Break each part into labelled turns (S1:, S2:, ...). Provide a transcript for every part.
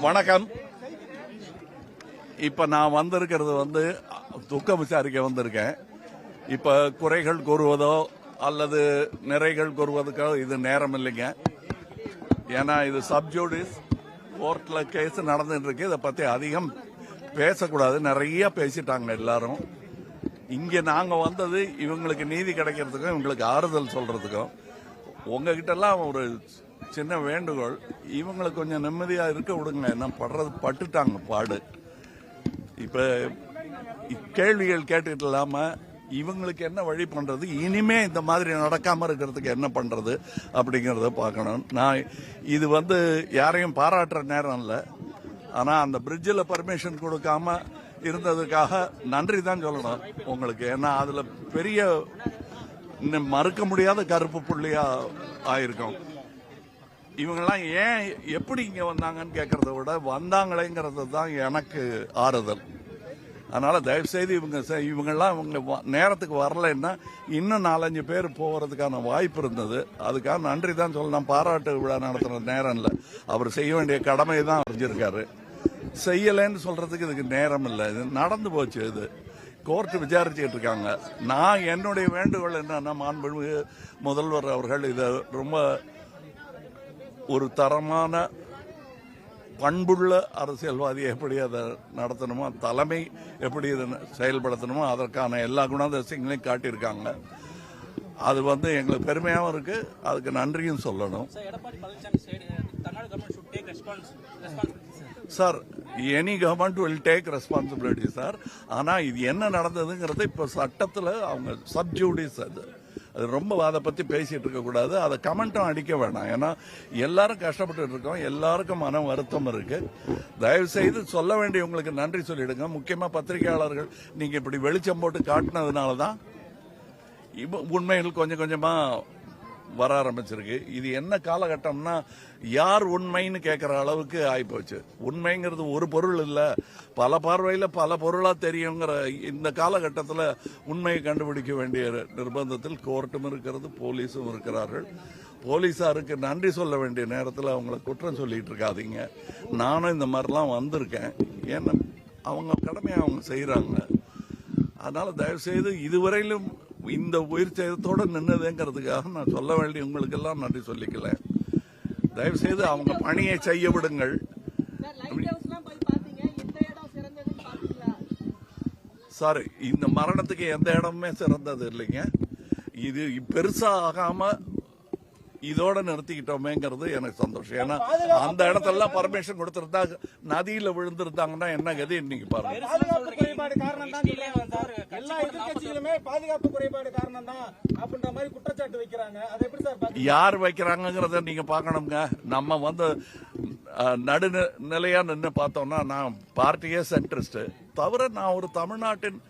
S1: வணக்கம். இப்ப நான் வந்திருக்கிறது வந்து துக்கம் விசாரிக்க வந்திருக்கேன். இப்ப குறைகள் கூறுவதோ அல்லது நிறைகள் கூறுவதற்கோ இது நேரம் இல்லைங்க. ஏன்னா இது சப்ஜூடிஸ் கோர்ட்ல கேஸ் நடந்துட்டு இருக்கு இதை பத்தி அதிகம் பேசக்கூடாது. நிறைய பேசிட்டாங்க எல்லாரும். இங்க நாங்க வந்தது இவங்களுக்கு நீதி கிடைக்கிறதுக்கும் இவங்களுக்கு ஆறுதல் சொல்றதுக்கும் உங்ககிட்ட எல்லாம் ஒரு சின்ன வேண்டுகோள். இவங்களுக்கு கொஞ்சம் நிம்மதியா இருக்க விடுங்க. என்ன படுறது பட்டுட்டாங்க பாடு. இப்ப கேள்விகள் கேட்டுட்டு இல்லாம இவங்களுக்கு என்ன வழி பண்றது? இனிமே இந்த மாதிரி நடக்காம இருக்கிறதுக்கு என்ன பண்றது அப்படிங்கறத பார்க்கணும். நான் இது வந்து யாரையும் பாராட்டுற நேரம் இல்லை. ஆனா அந்த பிரிட்ஜில் பர்மிஷன் கொடுக்காம இருந்ததுக்காக நன்றி தான் சொல்லணும் உங்களுக்கு. ஏன்னா அதுல பெரிய இன்னும் மறுக்க முடியாத கருப்பு புள்ளியா ஆயிருக்கும். இவங்கெல்லாம் ஏன் எப்படி இங்கே வந்தாங்கன்னு கேட்கறத விட வந்தாங்களேங்கிறது தான் எனக்கு ஆறுதல். அதனால் தயவுசெய்து இவங்க இவங்கெல்லாம் இவங்க வ- நேரத்துக்கு வரலைன்னா இன்னும் நாலஞ்சு பேர் போகிறதுக்கான வாய்ப்பு இருந்தது. அதுக்காக நன்றி தான் சொல்லணும். பாராட்டு விழா நடத்துகிற நேரம் இல்லை அவர் செய்ய வேண்டிய கடமை தான் அறிஞ்சிருக்காரு. செய்யலைன்னு சொல்கிறதுக்கு இதுக்கு நேரம் இல்லை. இது நடந்து போச்சு இது. கோர்ட்டு விசாரிச்சுட்டு இருக்காங்க. நான் என்னுடைய வேண்டுகோள் என்னன்னா மாண்புமிகு முதல்வர் அவர்கள் இதை ரொம்ப ஒரு தரமான பண்புள்ள அரசியல்வாதி எப்படி அதை நடத்தணுமோ தலைமை எப்படி இதை செயல்படுத்தணுமோ அதற்கான எல்லா குணாதிசயங்களையும் காட்டியிருக்காங்க. அது வந்து எங்களுக்கு பெருமையாகவும் இருக்கு. அதுக்கு நன்றியும் சொல்லணும். Sir any government will take responsibility sir ஆனா இது என்ன நடந்ததுங்கிறது இப்ப சட்டத்துல அவங்க சப்ஜூடிஸ் அது. ரொம்ப அதை பத்தி பேசிட்டு இருக்க கூடாது. அதை கமெண்ட்டும் அடிக்க வேணாம். ஏன்னா எல்லாரும் கஷ்டப்பட்டு இருக்கோம். எல்லாருக்கும் மன வருத்தம் இருக்கு. தயவு செய்து சொல்ல வேண்டியவங்களுக்கு நன்றி சொல்லிடுங்க. முக்கியமா பத்திரிகையாளர்கள் நீங்க இப்படி வெளிச்சம் போட்டு காட்டினதுனால தான் இப்ப உண்மைகள் கொஞ்சம் கொஞ்சமா வர ஆரம்பிச்சிருக்கு. இது என்ன காலகட்டம்னா யார் உண்மைன்னு கேட்குற அளவுக்கு ஆகிப்போச்சு உண்மைங்கிறது ஒரு பொருள் இல்லை. பல பார்வையில் பல பொருளாக தெரியுங்கிற இந்த காலகட்டத்தில் உண்மையை கண்டுபிடிக்க வேண்டிய நிர்பந்தத்தில் கோர்ட்டும் இருக்கிறது போலீஸும் இருக்கிறார்கள். போலீஸாருக்கு நன்றி சொல்ல வேண்டிய நேரத்தில் அவங்கள குற்றம் சொல்லிட்டு இருக்காதீங்க. நானும் இந்த மாதிரிலாம் வந்திருக்கேன். ஏன்னா அவங்க கடமையை அவங்க செய்கிறாங்க அதனால் தயவுசெய்து இதுவரையிலும் இந்த உயிர் சேதத்தோட நின்னதுங்கிறதுக்காக நான் சொல்ல வேண்டிய உங்களுக்கெல்லாம் நன்றி சொல்லிக்கல. தயவு செய்து அவங்க பணியை செய்ய விடுங்கள்.
S2: சார் லைட் ஹவுஸ்லாம் போய் பாத்தீங்க இந்த இடம் சிறந்ததுன்னு பாத்தீங்களா
S1: சார் இந்த மரணத்துக்கு எந்த இடமுமே சிறந்தது இல்லைங்க. இது பெருசா ஆகாம இதோட நிறுத்திக்கிட்டோமேங்கிறது எனக்கு சந்தோஷம். ஏன்னா அந்த இடத்தெல்லாம் பர்மிஷன் கொடுத்திருந்தா நதியில விழுந்திருந்தாங்கன்னா என்ன கதி இன்னைக்கு பாருங்க.
S3: எதிர்கட்சிகளுமே பாதுகாப்பு குறைபாடு காரணம் தான் அப்படின்ற மாதிரி குற்றச்சாட்டு வைக்கிறாங்க. அது எப்படி சார் பாத்தீங்க?
S1: யார் வைக்கிறாங்கங்கிறத நீங்க பார்க்கணுங்க. நம்ம வந்து நடுநிலையா நின்று பார்த்தோம்னா நான் பார்ட்டியே சென்ட்ரிஸ்ட் தவிர நான் ஒரு தமிழ்நாட்டின்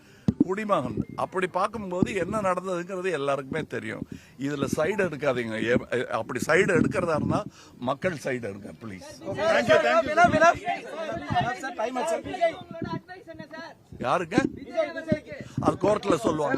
S1: குடிமகன். அப்படி பார்க்கும்போது என்ன நடந்ததுங்கிறது எல்லாருக்குமே தெரியும். இதுல சைடு எடுக்காதீங்க. அப்படி சைடு எடுக்கிறதா இருந்தா மக்கள் சைடு எடுங்க ப்ளீஸ் யாருங்க? அது கோர்ட்ல சொல்லுவாங்க